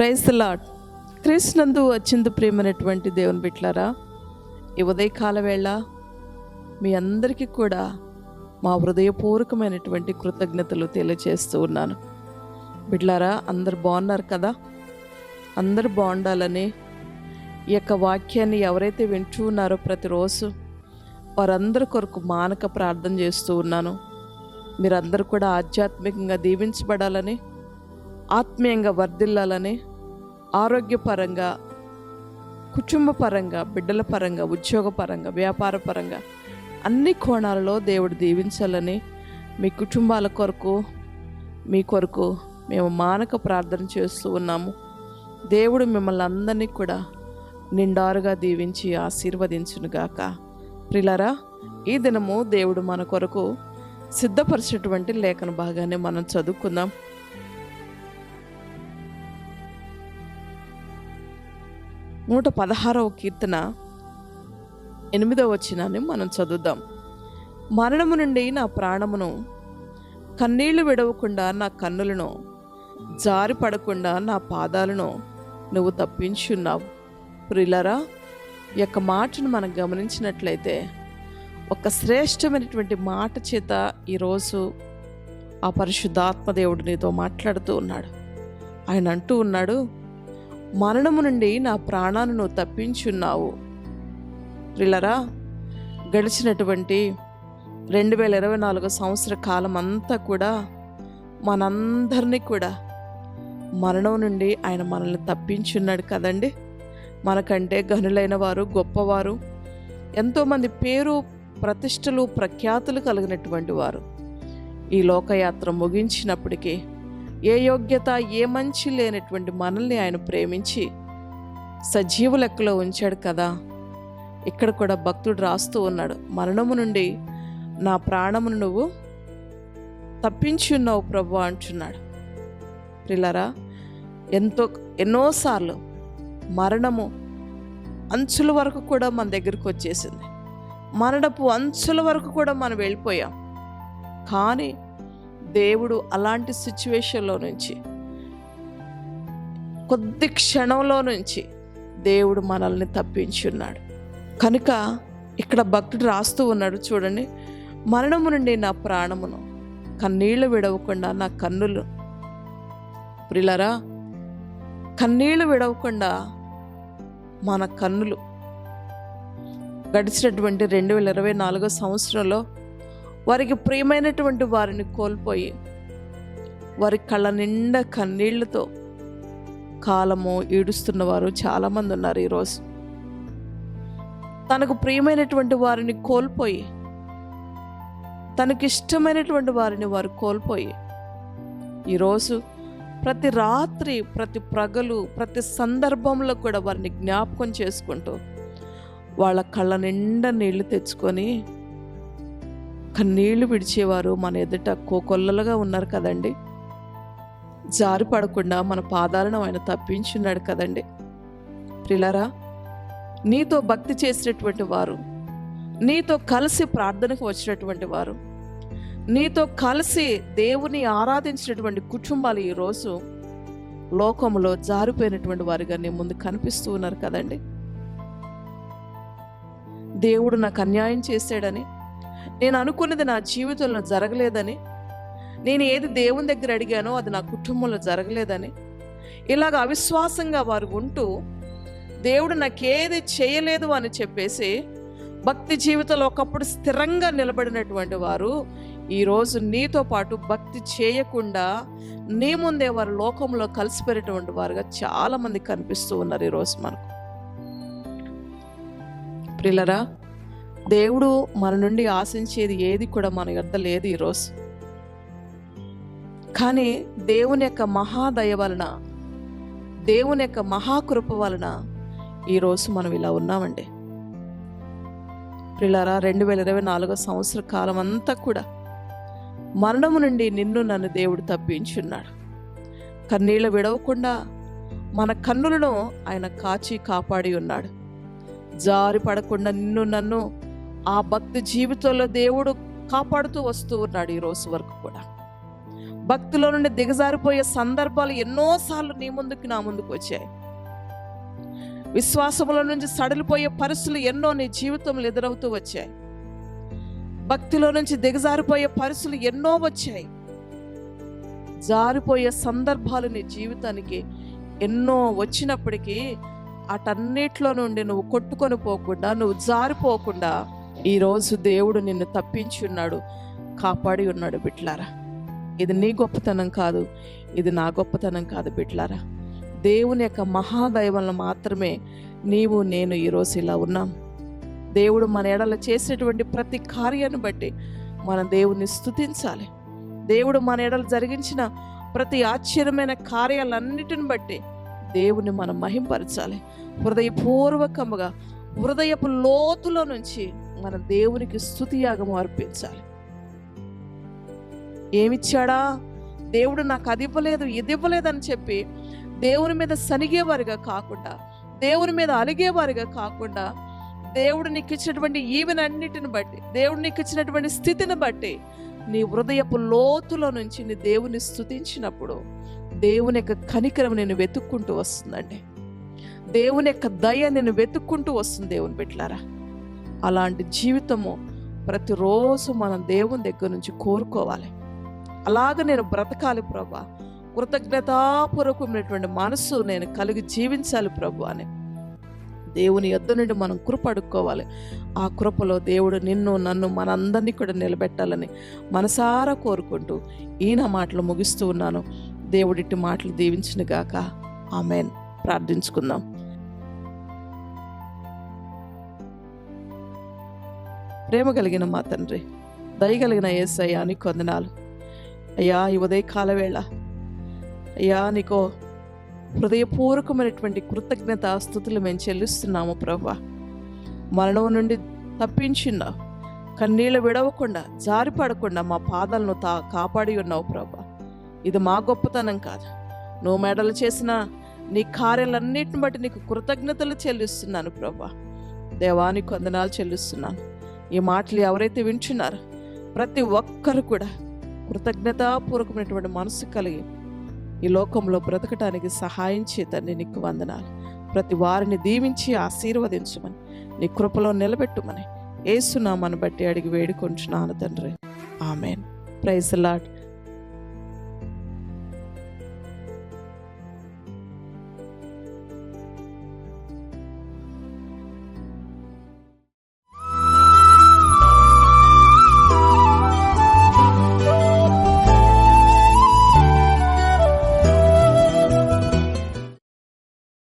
Praise lord క్రీస్తునందు అత్యంత ప్రేమైనటువంటి దేవుని బిట్లారా ఈ ఉదయకాల వేళ మీ అందరికీ కూడా మా హృదయపూర్వకమైనటువంటి కృతజ్ఞతలు తెలియజేస్తూ ఉన్నాను. బిడ్లారా అందరు బాగున్నారు కదా? అందరు బాగుండాలని ఈ యొక్క వాక్యాన్ని ఎవరైతే వింటూ ఉన్నారో ప్రతిరోజు వారందరి కొరకు మానక ప్రార్థన చేస్తూ ఉన్నాను. మీరందరూ కూడా ఆధ్యాత్మికంగా దీవించబడాలని ఆత్మీయంగా వర్ధిల్లాలని ఆరోగ్యపరంగా కుటుంబపరంగా బిడ్డల పరంగా ఉద్యోగపరంగా వ్యాపార పరంగా అన్ని కోణాలలో దేవుడు దీవించాలని మీ కుటుంబాల కొరకు మీ కొరకు మేము మానక ప్రార్థన చేస్తూ ఉన్నాము. దేవుడు మిమ్మల్ని అందరినీ కూడా నిండారుగా దీవించి ఆశీర్వదించునుగాక. ప్రిలరా ఈ దినము దేవుడు మన కొరకు సిద్ధపరిచినటువంటి లేఖన భాగాన్ని మనం చదువుకుందాం. నూట పదహారవ కీర్తన ఎనిమిదవ వచనాన్ని మనం చదువుదాం. మరణము నుండి నా ప్రాణమును కన్నీళ్ళు విడవకుండా నా కన్నులను జారి పడకుండా నా పాదాలను నువ్వు తప్పించున్నావు. ప్రిలరా ఈ యొక్క మాటను మనం గమనించినట్లయితే ఒక శ్రేష్టమైనటువంటి మాట చేత ఈరోజు ఆ పరిశుద్ధాత్మదేవుడు నీతో మాట్లాడుతూ ఉన్నాడు. ఆయన అంటూ ఉన్నాడు మరణము నుండి నా ప్రాణాన్ని నువ్వు తప్పించున్నావు. ప్రిలరా గడిచినటువంటి రెండు వేల ఇరవై నాలుగు సంవత్సర కాలం అంతా కూడా మనందరినీ కూడా మరణం నుండి ఆయన మనల్ని తప్పించున్నాడు కదండి. మనకంటే గనులైన వారు గొప్పవారు ఎంతోమంది పేరు ప్రతిష్టలు ప్రఖ్యాతులు కలిగినటువంటి వారు. ఈ లోకయాత్ర ముగించినప్పటికీ ఏ యోగ్యత ఏ మంచి లేనటువంటి మనల్ని ఆయన ప్రేమించి సజీవ లెక్కలో ఉంచాడు కదా. ఇక్కడ కూడా భక్తుడు రాస్తూ ఉన్నాడు మరణము నుండి నా ప్రాణమును నువ్వు తప్పించి ఉన్నావు ప్రభు అంటున్నాడు. ప్రిలరా ఎంతో ఎన్నోసార్లు మరణము అంచుల వరకు కూడా మన దగ్గరికి వచ్చేసింది. మరణపు అంచుల వరకు కూడా మనం వెళ్ళిపోయాం. కానీ దేవుడు అలాంటి సిచ్యువేషన్లో నుంచి కొద్ది క్షణంలో నుంచి దేవుడు మనల్ని తప్పించున్నాడు. కనుక ఇక్కడ భక్తుడు రాస్తూ ఉన్నాడు చూడండి మరణము నుండి నా ప్రాణమును కన్నీళ్ళు విడవకుండా నా కన్నులు ప్రిలరా కన్నీళ్ళు విడవకుండా మన కన్నులు గడిచినటువంటి రెండు వేల ఇరవై నాలుగో సంవత్సరంలో వారికి ప్రియమైనటువంటి వారిని కోల్పోయి వారి కళ్ళ నిండా కన్నీళ్ళతో కాలము ఈడుస్తున్న వారు చాలామంది ఉన్నారు ఈరోజు. తనకు ప్రియమైనటువంటి వారిని కోల్పోయి తనకిష్టమైనటువంటి వారిని వారు కోల్పోయి ఈరోజు ప్రతి రాత్రి ప్రతి ప్రగలు ప్రతి సందర్భంలో కూడా వారిని జ్ఞాపకం చేసుకుంటూ వాళ్ళ కళ్ళ నిండా నీళ్ళు తెచ్చుకొని కన్నీళ్ళు విడిచేవారు మన ఎదుట కోకొల్లలుగా ఉన్నారు కదండి. జారి పడకుండా మన పాదాలను ఆయన తప్పించున్నాడు కదండి. ప్రిలరా నీతో భక్తి చేసినటువంటి వారు నీతో కలిసి ప్రార్థనకు వచ్చినటువంటి వారు నీతో కలిసి దేవుని ఆరాధించినటువంటి కుటుంబాలు ఈరోజు లోకంలో జారిపోయినటువంటి వారిగా నీ ముందు కనిపిస్తూ ఉన్నారు కదండి. దేవుడు నాకు అన్యాయం చేశాడని నేను అనుకున్నది నా జీవితంలో జరగలేదని నేను ఏది దేవుని దగ్గర అడిగానో అది నా కుటుంబంలో జరగలేదని ఇలాగ అవిశ్వాసంగా వారు ఉంటూ దేవుడు నాకేది చేయలేదు అని చెప్పేసి భక్తి జీవితంలో ఒకప్పుడు స్థిరంగా నిలబడినటువంటి వారు ఈరోజు నీతో పాటు భక్తి చేయకుండా నీ ముందే వారు లోకంలో కలిసిపోయినటువంటి వారుగా చాలామంది కనిపిస్తూ ఉన్నారు ఈరోజు మనకు. ప్రిలరా దేవుడు మన నుండి ఆశించేది ఏది కూడా మన యొద్ద లేదు ఈరోజు కానీ దేవుని యొక్క మహాదయ వలన దేవుని యొక్క మహాకృప వలన ఈరోజు మనం ఇలా ఉన్నామండి. పిల్లరా రెండు వేల ఇరవై నాలుగో సంవత్సర కాలం అంతా కూడా మరణము నుండి నిన్ను నన్ను దేవుడు తప్పించున్నాడు. కన్నీళ్ళు విడవకుండా మన కన్నులను ఆయన కాచి కాపాడి ఉన్నాడు. జారి పడకుండా నిన్ను నన్ను ఆ భక్తి జీవితంలో దేవుడు కాపాడుతూ వస్తూ ఉన్నాడు ఈ రోజు వరకు కూడా. భక్తిలో నుండి దిగజారిపోయే సందర్భాలు ఎన్నోసార్లు నీ ముందుకు నా ముందుకు వచ్చాయి. విశ్వాసముల నుంచి సడలిపోయే పరిస్థితులు ఎన్నో నీ జీవితంలో ఎదురవుతూ వచ్చాయి. భక్తిలో నుంచి దిగజారిపోయే పరిస్థితులు ఎన్నో వచ్చాయి. జారిపోయే సందర్భాలు నీ జీవితానికి ఎన్నో వచ్చినప్పటికీ అటన్నిట్లో నుండి నువ్వు కొట్టుకొని పోకుండా నువ్వు జారిపోకుండా ఈరోజు దేవుడు నిన్ను తప్పించి ఉన్నాడు కాపాడి ఉన్నాడు బిట్లారా ఇది నీ గొప్పతనం కాదు ఇది నా గొప్పతనం కాదు బిట్లారా దేవుని యొక్క మహాదైవంలో మాత్రమే నీవు నేను ఈరోజు ఇలా ఉన్నాం. దేవుడు మన ఎడల చేసేటువంటి ప్రతి కార్యాన్ని బట్టి మన దేవుని స్థుతించాలి దేవుడు మన ఎడలు జరిగించిన ప్రతి ఆశ్చర్యమైన కార్యాలన్నిటిని బట్టి దేవుని మనం మహింపరచాలి. హృదయపూర్వకముగా హృదయపు లోతులో నుంచి మన దేవునికి స్థుతియాగము అర్పించాలి. ఏమిచ్చాడా? దేవుడు నాకు అది ఇవ్వలేదు ఇది ఇవ్వలేదని చెప్పి దేవుని మీద సనిగేవారిగా కాకుండా దేవుని మీద అలిగేవారిగా కాకుండా దేవుడు నీకు ఇచ్చినటువంటి ఈవెనన్నిటిని బట్టి దేవుడు నీకు ఇచ్చినటువంటి స్థితిని బట్టి నీ హృదయపు లోతులో నుంచి నీ దేవుని స్థుతించినప్పుడు దేవుని యొక్క కనికరం నేను వెతుక్కుంటూ వస్తుందండి. దేవుని యొక్క దయ నేను వెతుక్కుంటూ వస్తుంది దేవుని బిడ్డలారా. అలాంటి జీవితము ప్రతిరోజు మనం దేవుని దగ్గర నుంచి కోరుకోవాలి. అలాగ నేను బ్రతకాలి ప్రభా. కృతజ్ఞతాపూర్వకమైనటువంటి మనస్సు నేను కలిగి జీవించాలి ప్రభు అని. దేవుని యొద్ద నుండి మనం కృప అడుక్కోవాలి ఆ కృపలో దేవుడు నిన్ను నన్ను మనందరినీ కూడా నిలబెట్టాలని మనసారా కోరుకుంటూ ఈయన మాటలు ముగిస్తూ ఉన్నాను. దేవుడిటి మాటలు దీవించినగాక. ఆమెన్. ప్రార్థించుకుందాం. ప్రేమ కలిగిన మా తండ్రి దయగలిగిన ఏసయ్యా నీకు కొందనాలు అయ్యా ఈ ఉదయకాల వేళ అయ్యా నీకో హృదయపూర్వకమైనటువంటి కృతజ్ఞత స్థుతులు మేము చెల్లిస్తున్నాము ప్రభా మరణం నుండి తప్పించున్నావు కన్నీళ్ళు విడవకుండా జారిపడకుండా మా పాదాలను తా కాపాడి ఉన్నావు ప్రభా ఇది మా గొప్పతనం కాదు. నువ్వు మెడలు చేసిన నీ కార్యాలన్నిటిని బట్టి నీకు కృతజ్ఞతలు చెల్లిస్తున్నాను ప్రభా దేవానికి వందనాలు చెల్లిస్తున్నాను. ఈ మాటలు ఎవరైతే వింటున్నారో ప్రతి ఒక్కరు కూడా కృతజ్ఞతాపూర్వకమైనటువంటి మనసు కలిగి ఈ లోకంలో బ్రతకటానికి సహాయం చేతండి నీకు వందనాలు. ప్రతి వారిని దీవించి ఆశీర్వదించమని నీ కృపలో నిలబెట్టుమని ఏసునామాను బట్టి అడిగి వేడుకుంటున్నాను తండ్రి. ఆమెన్. Praise lot